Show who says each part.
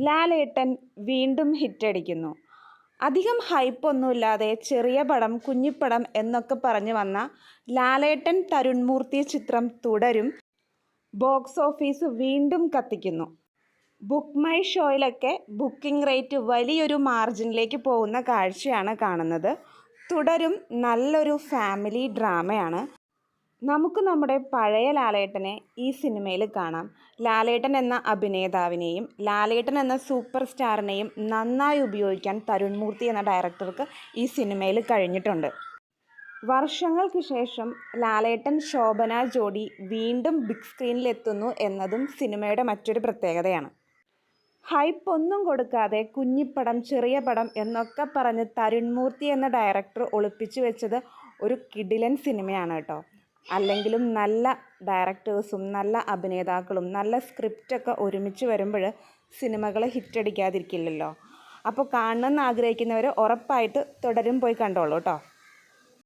Speaker 1: ലാലേട്ടൻ വീണ്ടും ഹിറ്റടിക്കുന്നു. അധികം ഹൈപ്പൊന്നുമില്ലാതെ ചെറിയ പടം കുഞ്ഞിപ്പടം എന്നൊക്കെ പറഞ്ഞു വന്ന ലാലേട്ടൻ തരുൺമൂർത്തി ചിത്രം തുടരും. ബോക്സ് ഓഫീസ് വീണ്ടും കത്തിക്കുന്നു. ബുക്ക് മൈ ഷോയിലൊക്കെ ബുക്കിംഗ് റേറ്റ് വലിയൊരു മാർജിനിലേക്ക് പോകുന്ന കാഴ്ചയാണ് കാണുന്നത്. തുടരും നല്ലൊരു ഫാമിലി ഡ്രാമയാണ്. നമുക്ക് നമ്മുടെ പഴയ ലാലേട്ടനെ ഈ സിനിമയിൽ കാണാം. ലാലേട്ടൻ എന്ന അഭിനേതാവിനെയും ലാലേട്ടൻ എന്ന സൂപ്പർ സ്റ്റാറിനെയും നന്നായി ഉപയോഗിക്കാൻ തരുൺമൂർത്തി എന്ന ഡയറക്ടർക്ക് ഈ സിനിമയിൽ കഴിഞ്ഞിട്ടുണ്ട്. വർഷങ്ങൾക്ക് ശേഷം ലാലേട്ടൻ ശോഭന ജോഡി വീണ്ടും ബിഗ് സ്ക്രീനിലെത്തുന്നു എന്നതും സിനിമയുടെ മറ്റൊരു പ്രത്യേകതയാണ്. ഹൈപ്പ് ഒന്നും കൊടുക്കാതെ കുഞ്ഞിപ്പടം ചെറിയ പടം എന്നൊക്കെ പറഞ്ഞ് തരുൺമൂർത്തി എന്ന ഡയറക്ടർ ഒളിപ്പിച്ചു വെച്ചത് ഒരു കിടിലൻ സിനിമയാണ് കേട്ടോ. അല്ലെങ്കിലും നല്ല ഡയറക്ടേഴ്സും നല്ല അഭിനേതാക്കളും നല്ല സ്ക്രിപ്റ്റൊക്കെ ഒരുമിച്ച് വരുമ്പോൾ സിനിമകൾ ഹിറ്റടിക്കാതിരിക്കില്ലല്ലോ. അപ്പോൾ കാണണമെന്ന് ആഗ്രഹിക്കുന്നവർ ഉറപ്പായിട്ട് തുടരും പോയി കണ്ടോളൂ കേട്ടോ.